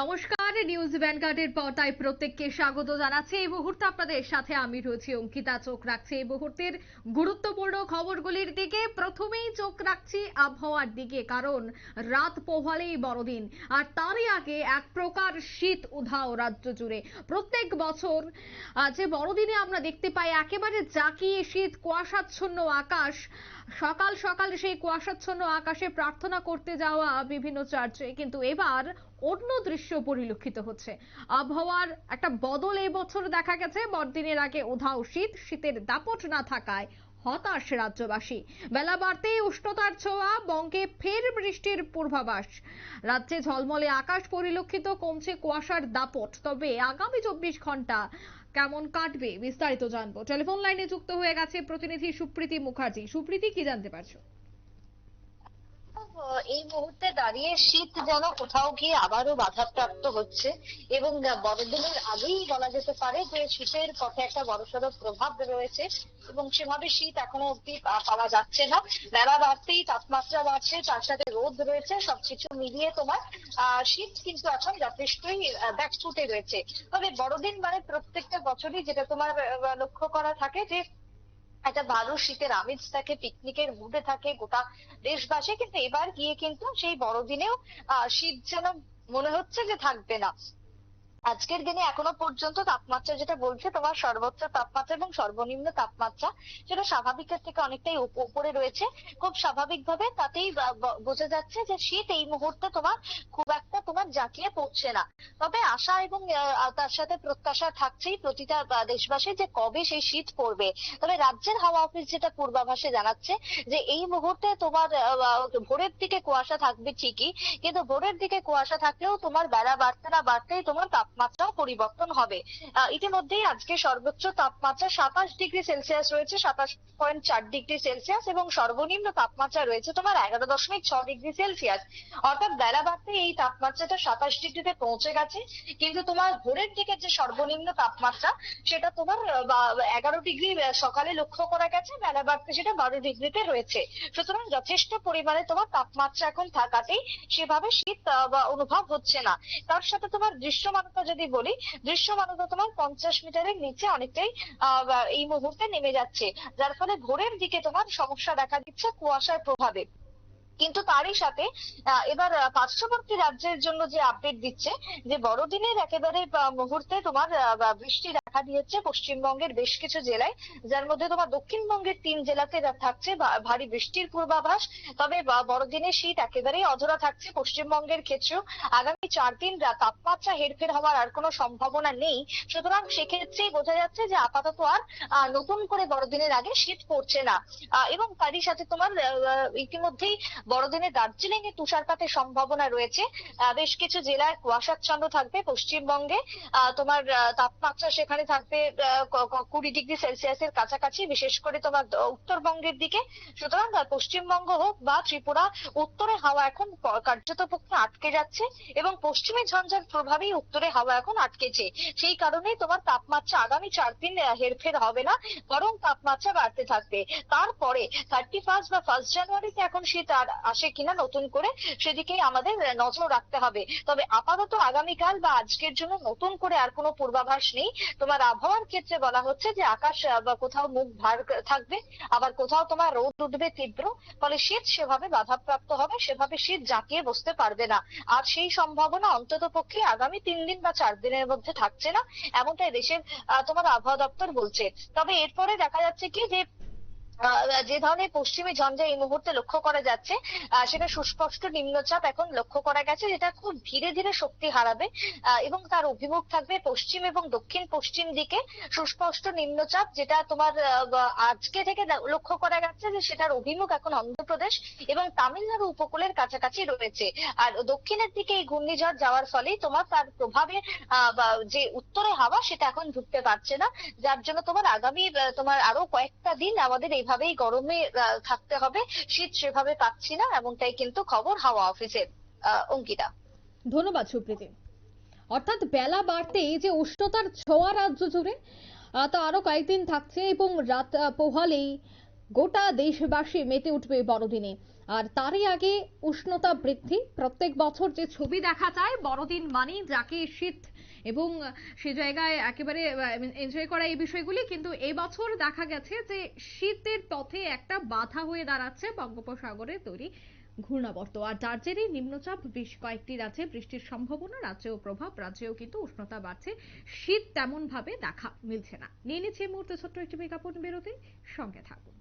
নমস্কার, নিউজ ভ্যানগার্ডের পর্দায় প্রত্যেককে স্বাগত জানাচ্ছি। এই মুহূর্তে আপনাদের সাথে আমি রয়েছি অঙ্কিতা। চোখ রাখছি এই মুহূর্তের গুরুত্বপূর্ণ খবরগুলির দিকে। প্রথমেই চোখ রাখছি আবহাওয়ার দিকে, কারণ রাত পোহালেই বড়দিন, আর তারই আগে এক প্রকার শীত উধাও রাজ্য জুড়ে। প্রত্যেক বছর যে বড়দিনে আমরা দেখতে পাই, একেবারে জাকিয়ে শীত, কুয়াশাচ্ছন্ন আকাশ। সকাল সকাল সেই কুয়াশাচ্ছন্ন আকাশে প্রার্থনা করতে যাওয়া বিভিন্ন চার্চে। কিন্তু এবার অন্য দৃশ্য পরিলক্ষিত হচ্ছে। আবহাওয়ার একটা বদল এই বছর দেখা গেছে। বড়দিনের আগে উধাও শীত, শীতের দাপট না থাকায় হতাশ রাজ্যবাসী। বেলা বাড়তেই উষ্ণতার ছোঁয়া, বঙ্গে ফের বৃষ্টির পূর্বাভাস। রাজ্যে ঝলমলে আকাশ পরিলক্ষিত, কমছে কুয়াশার দাপট। তবে আগামী চব্বিশ ঘণ্টা কেমন কাটবে বিস্তারিত জানব। টেলিফোন লাইনে যুক্ত হয়ে গেছে প্রতিনিধি সুপ্রীতি মুখার্জি। সুপ্রীতি, কি জানতে পারছ? এই মুহূর্তে দাঁড়িয়ে শীত যেন কোথাও গিয়ে আবারও বাধাপ্রাপ্ত হচ্ছে এবং বড়দিনের আগেই বলা যেতে পারে যে শীতের পথে একটা বড়সড় প্রভাব রয়েছে এবং সেভাবে শীত এখনও অব্দি পাওয়া যাচ্ছে না। বেলা বাড়তেই তাপমাত্রা বাড়ছে, তার সাথে রোদ রয়েছে, সবকিছু মিলিয়ে তোমার শীত কিন্তু এখন যথেষ্টই ব্যাকফুটে রয়েছে। তবে বড়দিন মানে প্রত্যেকটা বছরই যেটা তোমার লক্ষ্য করা থাকে যে একটা ভালো শীতের আমেজ থাকে, পিকনিকের মুডে থাকে গোটা দেশবাসী। কিন্তু এবার গিয়ে কিন্তু সেই বড়দিনেও শীত যেন মনে হচ্ছে যে থাকবে না। আজকের দিনে এখনও পর্যন্ত তাপমাত্রা যেটা বলছে, তোমার সর্বোচ্চ তাপমাত্রা এবং সর্বনিম্ন তাপমাত্রা সেটা স্বাভাবিকের থেকে অনেকটাই উপ- উপরে রয়েছে। খুব স্বাভাবিকভাবে তাতেই বোঝা যাচ্ছে যে শীত এই মুহূর্তে তোমার খুব তোমার জাঁকিয়ে পড়ছে না। তবে আশা এবং তার সাথে প্রত্যাশা থাকছেই প্রতিটা আহ, দেশবাসীর যে কবে সেই শীত পড়বে। তবে রাজ্যের হাওয়া অফিস যেটা পূর্বাভাসে জানাচ্ছে যে এই মুহূর্তে তোমার ভোরের দিকে কুয়াশা থাকবে ঠিকই কিন্তু ভোরের দিকে কুয়াশা থাকলেও তোমার বেলা বাড়তে না বাড়তেই তোমার তাপমাত্রাও পরিবর্তন হবে। ইতিমধ্যেই আজকে সর্বোচ্চ তাপমাত্রা সাতাশ ডিগ্রি সেলসিয়াস রয়েছে সাতাশ পয়েন্ট চার ডিগ্রি সেলসিয়াস এবং সর্বনিম্ন তাপমাত্রা রয়েছে তোমার এগারো দশমিক ছ ডিগ্রি সেলসিয়াস। অর্থাৎ বেলা বাড়তে এই তাপমাত্রাটা সাতাশ ডিগ্রিতে পৌঁছে গেছে, কিন্তু তোমার ভোরের দিকে যে সর্বনিম্ন তাপমাত্রা, সেটা তোমার এগারো ডিগ্রি সকালে লক্ষ্য করা গেছে, বেলা বাড়তে সেটা বারো ডিগ্রিতে রয়েছে। সুতরাং যথেষ্ট পরিমাণে তোমার তাপমাত্রা এখন থাকাতেই সেভাবে শীত অনুভব হচ্ছে না। তার সাথে তোমার দৃশ্যমানতা যদি বলি, দৃশ্যমানতা তোমার পঞ্চাশ মিটারের নিচে অনেকটাই এই মুহূর্তে নেমে যাচ্ছে। যার ফলে ভোরের দিকে তোমার সমস্যা দেখা দিচ্ছে কুয়াশার প্রভাবে। কিন্তু তারই সাথে এবার পার্শ্ববর্তী রাজ্যের জন্য যে আপডেট দিচ্ছে, যে বড়দিনের একেবারে মুহূর্তে তোমার বৃষ্টি দেখা দিয়েছে পশ্চিমবঙ্গের বেশ কিছু জেলায়, যার মধ্যে তোমার দক্ষিণবঙ্গের তিন জেলাতে থাকছে ভারী বৃষ্টির পূর্বাভাস, তবে বা- বড়দিনের শীত একেবারেই অধরা থাকছে পশ্চিমবঙ্গের ক্ষেত্রেও। আগামী চার দিন তাপমাত্রা হেরফের হওয়ার আর কোনো সম্ভাবনা নেই। সুতরাং সেক্ষেত্রেই বোঝা যাচ্ছে যে আপাতত আর নতুন করে বড়দিনের আগে শীত পড়ছে না। এবং তারই সাথে তোমার ইতিমধ্যেই বড়দিনে দার্জিলিং এ তুষারপাতের সম্ভাবনা রয়েছে। বেশ কিছু জেলায় কুয়াশাচ্ছন্ন থাকবে পশ্চিমবঙ্গে। তোমার তাপমাত্রা সেখানে থাকবে কুড়ি ডিগ্রি সেলসিয়াসের কাছাকাছি, বিশেষ করে তোমার উত্তরবঙ্গের দিকে। সুতরাং পশ্চিমবঙ্গ হোক বা ত্রিপুরা, উত্তরে হাওয়া এখন কার্যত পক্ষে আটকে যাচ্ছে এবং পশ্চিমী ঝঞ্ঝার প্রভাবেই উত্তরে হাওয়া এখন আটকেছে। সেই কারণেই তোমার তাপমাত্রা আগামী চার দিন হেরফের হবে না, বরং তাপমাত্রা বাড়তে থাকবে। তারপরে থার্টি ফার্স্ট বা ফার্স্ট জানুয়ারিতে এখন শীত আর আসে কিনা নতুন করে সেদিকেই আমাদের নজর রাখতে হবে। তবে আপাতত আগামীকাল বা আজকের জন্য নতুন করে আর কোনো পূর্বাভাস নেই। তোমার আবহাওয়ার ক্ষেত্রে বলা হচ্ছে যে আকাশ বা কোথাও মুখ ভার থাকবে, আবার কোথাও তোমার রোদ উঠবে তীব্র, ফলে শীত সেভাবে বাধাপ্রাপ্ত হবে, সেভাবে শীত জাঁকিয়ে বসতে পারবে না। আর সেই সম্ভাবনা অন্তত পক্ষে আগামী তিন দিন বা চার দিনের মধ্যে থাকছে না, এমনটাই দেশের তোমার আবহাওয়া দপ্তর বলছে। তবে এরপরে দেখা যাচ্ছে কি যে যে ধরনের পশ্চিমী ঝঞ্ঝা এই মুহূর্তে লক্ষ্য করা যাচ্ছে সেটা সুস্পষ্ট নিম্নচাপ এখন লক্ষ্য করা গেছে, যেটা খুব ধীরে ধীরে শক্তি হারাবে এবং তার অভিমুখ থাকবে পশ্চিম এবং দক্ষিণ পশ্চিম দিকে। সুস্পষ্ট নিম্নচাপ যেটা তোমার আজকে থেকে লক্ষ্য করা যাচ্ছে যে সেটার অভিমুখ এখন অন্ধ্রপ্রদেশ এবং তামিলনাড়ু উপকূলের কাছাকাছি রয়েছে। আর দক্ষিণের দিকে এই ঘূর্ণিঝড় যাওয়ার ফলেই তোমার তার প্রভাবে যে উত্তরে হাওয়া সেটা এখন ঢুকতে পারছে না। যার জন্য তোমার আগামী তোমার আরও কয়েকটা দিন আমাদের এইভাবেই গরমে থাকতে হবে, শীত সেভাবে পাচ্ছি না, এমনটাই কিন্তু খবর হাওয়া অফিসের অঙ্কিতা। ধন্যবাদ, সুপ্রীতি। অর্থাৎ বেলা বাড়তেই যে উষ্ণতার ছোঁয়া রাজ্য জুড়ে তা আরও কয়েকদিন থাকছে এবং রাত পোহালেই গোটা দেশবাসী মেতে উঠবে বড়দিনে। আর তারই আগে উষ্ণতা বৃদ্ধি। প্রত্যেক বছর যে ছবি দেখা যায়, বড়দিন মানেই যাকে শীত এবং সে জায়গায় একেবারে এনজয় করা এই বিষয়গুলি। কিন্তু এবছর দেখা গেছে যে শীতের পথে একটা বাধা হয়ে দাঁড়াচ্ছে বঙ্গোপসাগরে তৈরি ঘূর্ণাবর্ত। আর যার জেরে নিম্নচাপ বেশ কয়েকটি রাজ্যে বৃষ্টির সম্ভাবনা, রাজ্যেও প্রভাব, রাজ্যেও কিন্তু উষ্ণতা বাড়ছে। শীত তেমন ভাবে দেখা মিলছে না। নিয়ে নিচ্ছে মুহূর্তে ছোট্ট একটি বিজ্ঞাপন বেরোতে। সঙ্গে থাকুন।